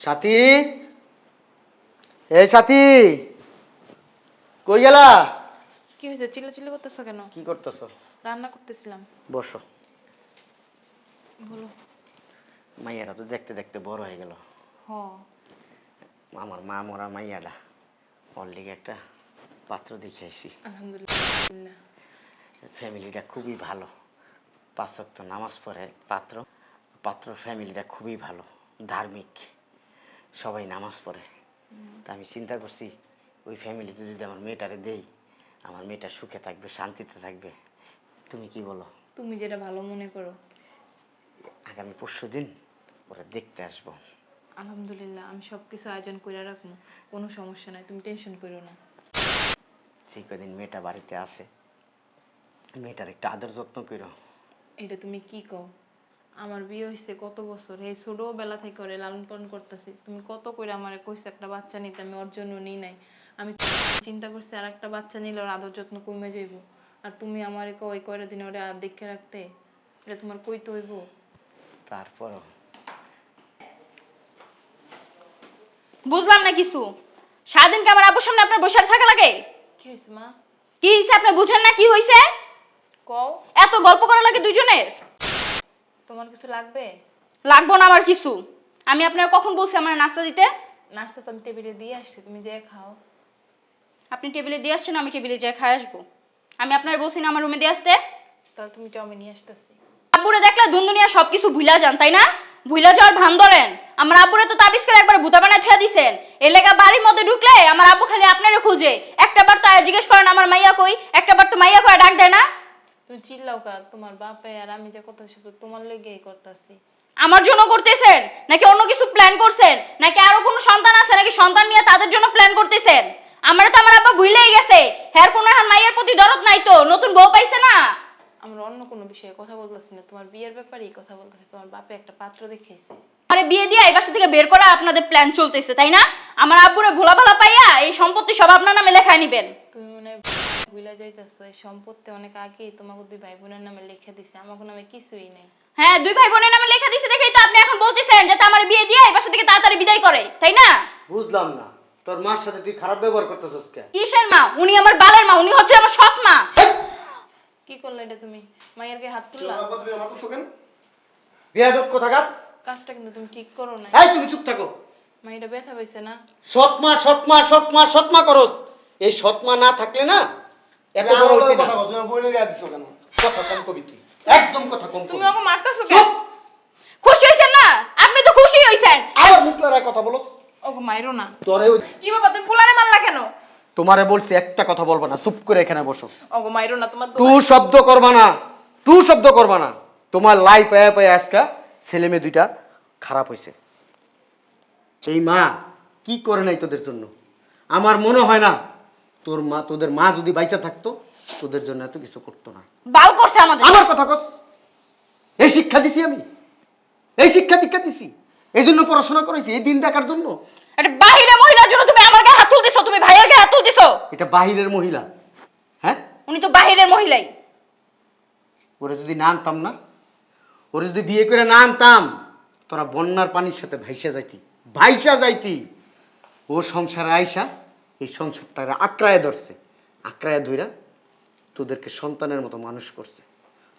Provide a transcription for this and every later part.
সাথী? এই সাথী! কই গেলা? কি হয়েছে? চিল্লা চিল্লি করতেছো কেন? কি করতেছ? রান্না করতেছিলাম। বসো। বলো। মাইয়াটা তো দেখতে দেখতে বড় হয়ে গেল। হ। আমার মা মরা মাইয়াটা ওর লিগে একটা পাত্র দেখে আইছি। আলহামদুলিল্লাহ। ফ্যামিলিটা খুবই ভালো। পাঁচ নামাজ পড়ে পাত্র। পাত্র ফ্যামিলিটা খুবই ভালো ধার্মিক। সবাই নামাজ পড়ে। তা আমি চিন্তা করছি ওই ফ্যামিলিতে যদি আমার মেয়েটারে দেই আমার মেয়েটা সুখে থাকবে শান্তিতে থাকবে তুমি কি বলো? তুমি যেটা ভালো মনে করো। আগামী পরশু দিন ওরা দেখতে আসব। আলহামদুলিল্লাহ আমি সব কিছু আয়োজন করে রাখব কোনো সমস্যা নাই তুমি টেনশন করো না। সেই কদিন মেয়েটা বাড়িতে আছে মেয়েটার একটু আদর যত্ন করো এটা তুমি কি কও? আমার বিয়ে হয়েছে কত বছর? এই ছোটবেলা থেকে করে লালন পালন করতেছি। তুমি কত করে আমার কইছো একটা বাচ্চা নিতে আমি ওর জন্য নিই নাই। আমি চিন্তা করছি আর একটা বাচ্চা নিলে ওর আদর যত্ন কমে যাইব। আর তুমি আমার ওই কয়টা দিনে ওরা দেখে রাখতে? এটা তোমার কইতে হইব? তারপরও? বুঝলাম না কিছু। সারাদিন কি আমার আব্বুর সামনে আপনার বসে থাকা লাগে? কি হয়েছে মা? কি হয়েছে আপনি বুঝেন না কি হয়েছে কও। এত গল্প করা লাগে দুজনের তোমার কিছু লাগবে? লাগবো না আমার কিছু। আমি আপনার কখন বলছি আমার নাস্তা দিতে? নাস্তা তো আমি টেবিলে দিয়ে আসছি তুমি যে খাও। আপনি টেবিলে দিয়ে আসছেন আমি টেবিলে যেয়ে খাই আসব। আমি আপনার বলছি না আমার রুমে দিয়ে আসতে? তাহলে তুমি চাউমিন নিয়ে আসতেছি। আব্বুরে দেখলে দুনদুনিয়া সব কিছু ভুলা যান তাই না? ভুলা যাওয়ার ভান ধরেন। আমার আব্বুরে তো তাবিজ করে একবার ভূতা বানায় ঠেয়া দিছেন। এলাকা বাড়ির মধ্যে ঢুকলে আমার আব্বু খালি আপনারে খুঁজে। একটা বার তো জিজ্ঞেস করেন আমার মাইয়া কই? একটা বার তো মাইয়া কই ডাক দেয় না। তুমি চিল্লাও কা তোমার বাপে আর আমি যে কথা শুধু তোমার লেগেই করতেছি। আমার জন্য করতেছেন? নাকি অন্য কিছু প্ল্যান করছেন? নাকি আরও কোনো সন্তান আছে নাকি সন্তান নিয়ে তাদের জন্য প্ল্যান করতেছেন? আমার তো আমার আব্বা ভুলেই গেছে। হ্যার কোনো এখন মাইয়ের প্রতি দরদ নাই তো নতুন বউ পাইছে না? আমরা অন্য কোনো বিষয়ে কথা বলতেছি না তোমার বিয়ের ব্যাপারেই কথা বলতেছি তোমার বাপে একটা পাত্র আরে বিয়ে দিয়ে এই বাসা থেকে বের করা আপনাদের প্ল্যান চলতেছে তাই না? আমার আব্বুরে ভোলা ভালা পাইয়া এই সম্পত্তি সব আপনার নামে লেখায় নিবেন। তুমি মনে ভুলে যাইতেছো এই সম্পত্তি অনেক আগেই তোমাকে দুই ভাই বোনের নামে লিখে দিছে আমাকে নামে কিছুই নেই। হ্যাঁ দুই ভাই বোনের নামে লেখা দিছে দেখেই তো আপনি এখন বলতেছেন যাতে আমার বিয়ে দিয়ে এই বাসা থেকে তাড়াতাড়ি বিদায় করে তাই না? বুঝলাম না। তোর মার সাথে তুই খারাপ ব্যবহার করতেছিস কে? কিসের মা? উনি আমার বালের মা উনি হচ্ছে আমার সৎ মা। কি করলে এটা তুমি? মায়ের গায়ে হাত তুললা? বিয়াদব কোথাকার? কাজটা কিন্তু তুমি ঠিক করো না এই তুমি চুপ থাকো। মাইটা ব্যথা পাইছে না? সৎমা সৎমা সৎমা সৎমা করস। এই সৎ মা না থাকলে না এত বড় হইতি না। কথা কম কবি তুই। একদম কথা কম তুমি ওকে মারতেছো চুপ! খুশি হয়েছেন না? আপনি তো খুশি হয়েছেন আবার মুখ লড়াই কথা বলো। ওকে মাইরো না। তোরে কি বাবা তুমি পোলারে মারলা কেন? তোমারে বলছি একটা কথা বলবা না চুপ করে এখানে বসো। মাইরো না তোমার শব্দ করবা না টু শব্দ করবা না। তোমার পায়া পায়া আজকা ছেলে মেয়ে দুইটা খারাপ হয়েছে এই মা কি করে নাই তোদের জন্য? আমার মনে হয় না তোর মা তোদের মা যদি বাইচা থাকতো তোদের জন্য এত কিছু করতো না। বাল করছে আমাদের। আমার কথা কস। এই শিক্ষা দিছি আমি। এই শিক্ষা দীক্ষা দিছি। এই জন্য পড়াশোনা করেছি এই দিন দেখার জন্য। একটা বাহিরে মহিলার জন্য তুমি আমার গায়ে হাত তুলতেছো তুমি ভাইয়ের গায়ে হাত তুলতেছো? এটা বাহিরের মহিলা। হ্যাঁ? উনি তো বাহিরের মহিলাই। ওরে যদি না আনতাম না ওরে যদি বিয়ে করে না আনতাম তোরা বন্যার পানির সাথে ভাইসা যাইতি। ভাইসা যাইতি। ও সংসারে আইসা এই সংসারটা আক্রায় ধরছে। আক্রায় ধইরা তোদেরকে সন্তানের মতো মানুষ করছে।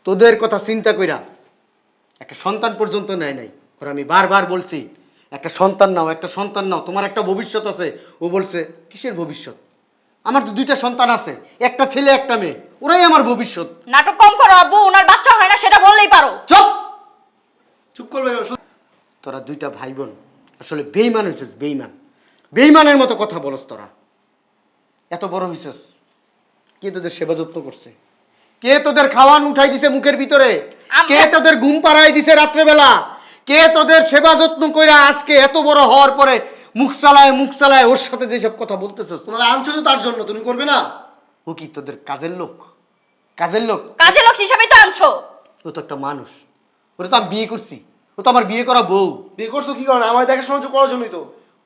তোদের কথা চিন্তা কইরা একটা সন্তান পর্যন্ত নেয় নাই। ওরা আমি বারবার বলছি একটা সন্তান নাও একটা সন্তান নাও তোমার একটা ভবিষ্যৎ আছে। ও বলছে কিসের ভবিষ্যৎ? আমার তো দুইটা সন্তান আছে একটা ছেলে একটা মেয়ে ওরাই আমার ভবিষ্যৎ। নাটক কম করো আব্বু ওনার বাচ্চা হয় না সেটা বললেই পারো। চুপ! চুপ করবে তোরা দুইটা ভাই বোন আসলে বেইমান হয়েছিস বেইমান। বেইমানের মতো কথা বলস তোরা। এত বড় হয়েছিস কে তোদের সেবা যত্ন করছে? কে তোদের খাওয়ান উঠাই দিছে মুখের ভিতরে? কে তোদের ঘুম পাড়াই দিছে রাত্রেবেলা? কে তোদের সেবা যত্ন কইরা আজকে এত বড় হওয়ার পরে মুখ চালায় মুখ চালায় ওর সাথে যেসব কথা বলতেছিস? তোমরা আনছো তো তার জন্য তুমি করবে না। ও কি তোদের কাজের লোক? কাজের লোক? কাজে লোক হিসাবেই তো আনছো। ও তো একটা মানুষ। ওরে তো আমি বিয়ে করছি। ও তো আমার বিয়ে করা বউ। বিয়ে করছ কি কারণে আমার দেখাশোনা করার জন্যই তো।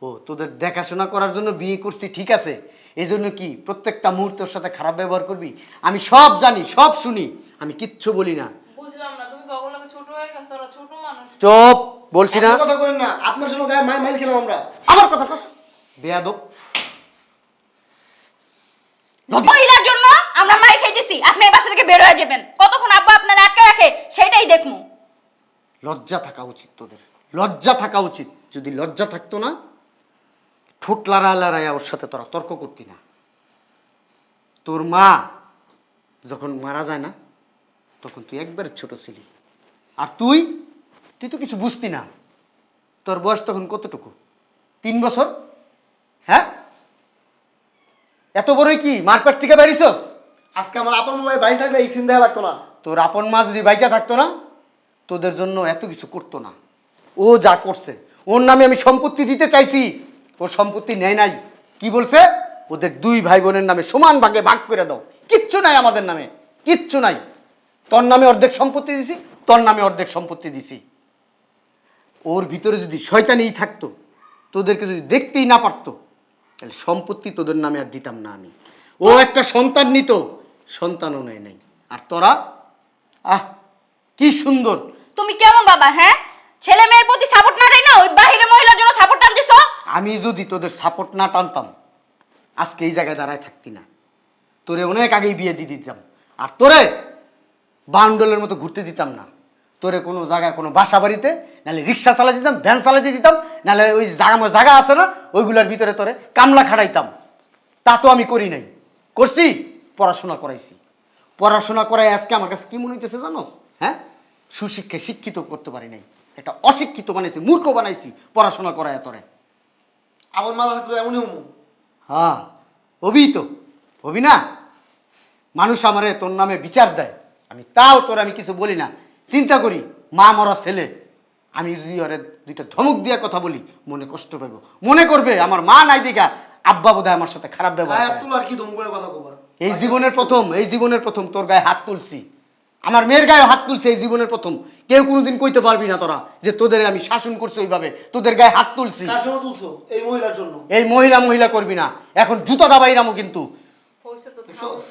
ও তোদের দেখাশোনা করার জন্য বিয়ে করছি ঠিক আছে। এই জন্য কি প্রত্যেকটা মুহূর্তের সাথে খারাপ ব্যবহার করবি? আমি সব জানি সব শুনি। আমি কিচ্ছু বলি না। বুঝলাম না তুমি কখন ছোট হয়ে গেছো? ওরা ছোট মানুষ। চুপ বলছি না। কথা করেন না আপনার জন্য গায়ে মাইল মাইল খেলাম আমরা। আমার কথা বেয়াদব। মহিলার জন্য আমরা আপনি এই বাসা থেকে বের হয়ে যাবেন। কতক্ষণ আব্বা আপনার আটকে রাখে সেটাই দেখমু। লজ্জা থাকা উচিত তোদের। লজ্জা থাকা উচিত। যদি লজ্জা থাকতো না ঠোঁট লড়া লড়াইয়া ওর সাথে তোরা তর্ক করতি না। তোর মা যখন মারা যায় না তখন তুই একবারে ছোট ছিলি। আর তুই তুই তো কিছু বুঝতি না। তোর বয়স তখন কতটুকু? তিন বছর? হ্যাঁ? এত বড়ই কি? মারপেট থেকে বেরিয়েছস? আজকে আমার আপন মোবাইল বাইশ থাকলে এই দেওয়া লাগতো না। তোর আপন মা যদি বাইচা থাকতো না তোদের জন্য এত কিছু করতো না। ও যা করছে ওর নামে আমি সম্পত্তি দিতে চাইছি। ওর সম্পত্তি নেয় নাই। কি বলছে? ওদের দুই ভাই বোনের নামে সমান ভাগে ভাগ করে দাও। কিচ্ছু নাই আমাদের নামে। কিচ্ছু নাই। তোর নামে অর্ধেক সম্পত্তি দিছি, তোর নামে অর্ধেক সম্পত্তি দিছি। ওর ভিতরে যদি শয়তানিই থাকতো, তোদেরকে যদি দেখতেই না পারতো, তাহলে সম্পত্তি তোদের নামে আর দিতাম না আমি। ও একটা সন্তান নিত, সন্তানও নেয় নাই। আর তোরা? আহ, কি সুন্দর। তুমি কেমন বাবা হ্যাঁ? ছেলে মেয়ের প্রতি সাপোর্ট না দেয় না? ওই বাহিরে মহিলার জন্য সাপোর্ট টানতেছ আমি যদি তোদের সাপোর্ট না টানতাম, আজকে এই জায়গায় দাঁড়ায় থাকতি না। তোরে অনেক আগেই বিয়ে দিয়ে দিতাম। আর তোরে বান্ডলের মতো ঘুরতে দিতাম না। তোরে কোনো জায়গায় কোনো বাসা বাড়িতে, নাহলে রিক্সা চালাই দিতাম, ভ্যান চালাতে দিতাম, নাহলে ওই জায়গা জায়গা আছে না, ওইগুলোর ভিতরে তোরে কামলা খাড়াইতাম। তা তো আমি করি নাই। করছি, পড়াশোনা করাইছি। পড়াশোনা করাই আজকে আমার কাছে কি মনে হইতেছে জানোস? হ্যাঁ? সুশিক্ষায় শিক্ষিত করতে পারি নাই। একটা অশিক্ষিত বানাইছি, মূর্খ বানাইছি, পড়াশোনা করায় তোরে। আমার মাথা থাকলে এমনই হমু হ্যাঁ হবি তো হবি না? মানুষ আমারে তোর নামে বিচার দেয়। আমি তাও তোর আমি কিছু বলি না। চিন্তা করি মা মরা ছেলে আমি যদি ওরে দুইটা ধমক দিয়ে কথা বলি মনে কষ্ট পাইব। মনে করবে আমার মা নাই দিঘা আব্বা বোধহয় আমার সাথে খারাপ ব্যবহার। আর কি ধম করে কথা কবা? এই জীবনের প্রথম এই জীবনের প্রথম তোর গায়ে হাত তুলছি। আমার মেয়ের গায়ে হাত তুলছি এই জীবনের প্রথম। কেউ কোনোদিন কইতে পারবি না তোরা যে তোদের আমি শাসন করছি ওইভাবে। তোদের গায়ে হাত তুলছি। কার সময় তুলছো? এই মহিলার জন্য। এই মহিলা মহিলা করবি না। এখন জুতা দাবাই নামো কিন্তু। হয়েছে তো দেখছ? থামো না।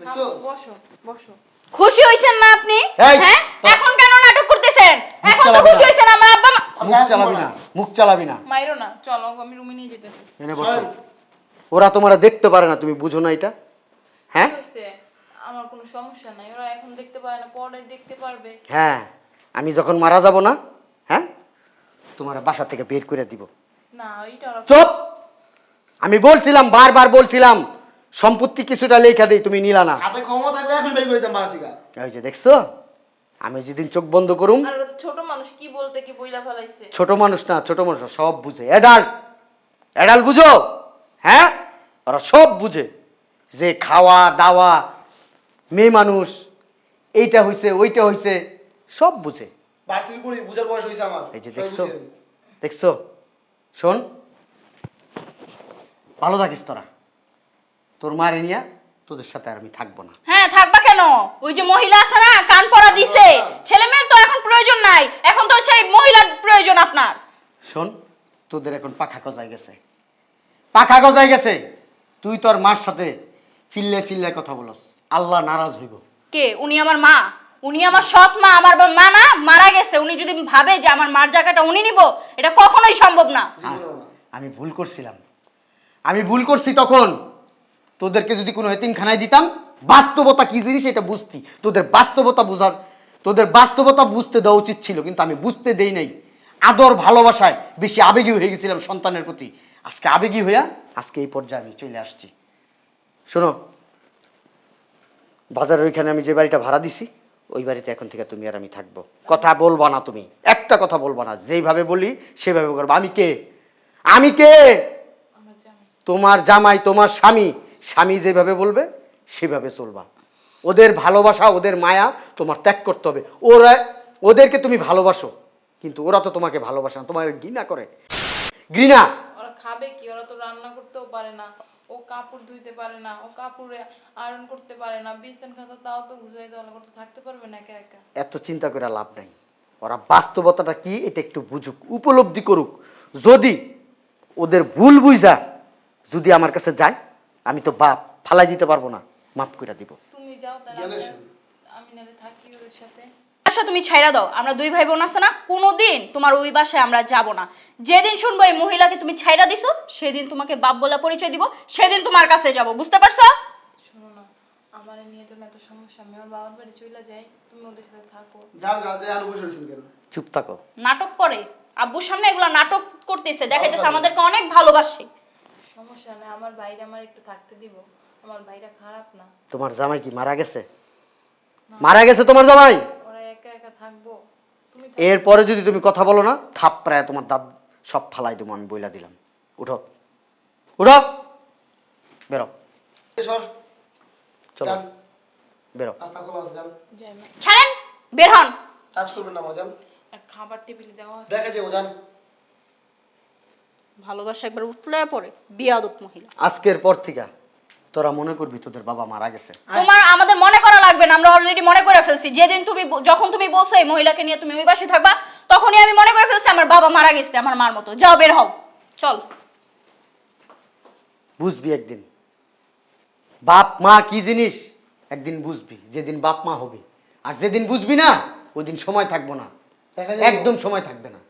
দেখছ? থামো, বসো বসো। খুশি হইছেন না আপনি? এই, হ্যাঁ? তো- এখন কেন নাটক করতেছেন? এখন তো চালাবি খুশি না। হইছেন আমার আব্বা মা- মুখ চালাবি না মুখ চালাবি না। মাইরো না চলো আমি রুমে নিয়ে যেতেছি। এনে বসো। ওরা তোমরা দেখতে পারে না তুমি বুঝো না এটা। হ্যাঁ? আমার কোনো সমস্যা নাই। ওরা এখন দেখতে পারে না পরে দেখতে পারবে। হ্যাঁ আমি যখন মারা যাব না হ্যাঁ তোমার বাসা থেকে বের করে দিব। না এইটা ওরা চুপ! আমি বলছিলাম বারবার বলছিলাম সম্পত্তি কিছুটা লেখা দেই তুমি নিলা না। হাতে ক্ষমতা থাকলে এখন বের করে দিতাম বাড়ি থেকে। ওই যে দেখছ আমি যেদিন চোখ বন্ধ করুম আর ওরা তো ছোট মানুষ কি বলতে কি বইলা ফেলাইছে? ছোট মানুষ না ছোট মানুষ না, সব বুঝে। অ্যাডাল্ট অ্যাডাল্ট বুঝো? হ্যাঁ ওরা সব বুঝে। যে খাওয়া দাওয়া মেয়ে মানুষ এইটা হইছে ওইটা হইছে সব বুঝে। বার্ষিক করি বুঝার বয়স হয়েছে আমার। এই যে দেখছ দেখছ শোন ভালো থাকিস তোরা। তোর মারে নিয়া তোদের সাথে আর আমি থাকব না। হ্যাঁ থাকবা কেন? ওই যে মহিলা আছে না কান পড়া দিছে। ছেলে মেয়ের তো এখন প্রয়োজন নাই। এখন তো হচ্ছে এই মহিলার প্রয়োজন আপনার। শোন তোদের এখন পাখা গজায় গেছে। পাখা গজায় গেছে। তুই তোর মার সাথে চিল্লে চিল্লে কথা বলস। আল্লাহ নারাজ হইব। কে? উনি আমার মা। উনি আমার সৎ মা আমার মা না মারা গেছে। উনি যদি ভাবে যে আমার মার জায়গাটা উনি নিব এটা কখনোই সম্ভব না। আমি ভুল করছিলাম। আমি ভুল করছি তখন। তোদেরকে যদি কোনো এতিমখানায় দিতাম বাস্তবতা কি জিনিস এটা বুঝতি। তোদের বাস্তবতা বোঝার তোদের বাস্তবতা বুঝতে দেওয়া উচিত ছিল কিন্তু আমি বুঝতে দেই নাই। আদর ভালোবাসায় বেশি আবেগী হয়ে গেছিলাম সন্তানের প্রতি। আজকে আবেগী হইয়া আজকে এই পর্যায়ে আমি চলে আসছি। শোনো বাজারের ওইখানে আমি যে বাড়িটা ভাড়া দিছি, ওই বাড়িতে এখন থেকে তুমি আর আমি থাকব। কথা বলবা না তুমি। একটা কথা বলবা না। যেইভাবে বলি, সেভাবে করব। আমি কে? আমি কে? তোমার জামাই, তোমার স্বামী। স্বামী যেভাবে বলবে, সেভাবে চলবা। ওদের ভালোবাসা, ওদের মায়া তোমার ত্যাগ করতে হবে। ওরা, ওদেরকে তুমি ভালোবাসো, কিন্তু ওরা তো তোমাকে ভালোবাসে না। তোমার ঘৃণা করে। ঘৃণা! ওরা খাবে কি? ওরা তো রান্না করতেও পারে না। ও কাপড় ধুইতে পারে না ও কাপড়ে আয়রন করতে পারে না বিছান খাতা তাও তো গুজাই দেওয়া করতে থাকতে পারবে না একা একা। এত চিন্তা করে লাভ নাই। ওরা বাস্তবতাটা কি এটা একটু বুঝুক উপলব্ধি করুক। যদি ওদের ভুল বুঝা যদি আমার কাছে যায় আমি তো বাপ ফালাই দিতে পারব না মাফ করে দিব। তুমি যাও তাহলে আমি সে। না- আমি নালে থাকি ওদের সাথে। বাসা তুমি ছাইরা দাও। আমরা দুই ভাই বোন আছে না কোনোদিন তোমার ওই বাসায় আমরা যাব না। যেদিন শুনব এই মহিলাকে তুমি ছাইরা দিছো সেদিন তোমাকে বাপ বলা পরিচয় দিব সেদিন তোমার কাছে যাব বুঝতে পারছ? শোনো না আমার নিয়ে তো এত সমস্যা আমি আমার বাবার বাড়ি চলে যাই তুমি ওদের সাথে থাকো। যান গা যে আলু বসে রয়েছেন কেন? চুপ থাকো। নাটক করে। আব্বুর সামনে এগুলা নাটক করতেছে দেখাইতেছে আমাদেরকে অনেক ভালোবাসে। সমস্যা নেই আমার বাইরে আমার একটু থাকতে দিব আমার বাইরে খারাপ না। তোমার জামাই কি মারা গেছে? মারা গেছে তোমার জামাই? এরপরে যদি তুমি কথা বলো না থাপ প্রায় তোমার দাঁত সব ফালাই দেবো আমি বইলা দিলাম। উঠো। উঠো! বেরো। চলো। বেরো। ছাড়েন! বের হন! টাচ করবেন না আর খাবার টেবিলে দেওয়া দেখে যাব যান। ভালোবাসা একবার উতলে পড়ে বিয়াদব মহিলা। আজকের পর থেকে। তোরা মনে করবি তোদের বাবা মারা গেছে। তোমার আমাদের মনে করা লাগবে না আমরা অলরেডি মনে করে ফেলছি। যেদিন তুমি যখন তুমি বলছো এই মহিলাকে নিয়ে তুমি ওই পাশে থাকবা তখনই আমি মনে করে ফেলছি আমার বাবা মারা গেছে আমার মার মতো। যাও বের হও। চল। বুঝবি একদিন। বাপ মা কি জিনিস? একদিন বুঝবি যেদিন বাপ মা হবে। আর যেদিন বুঝবি না ওই দিন সময় থাকব না। একদম সময় থাকবে না।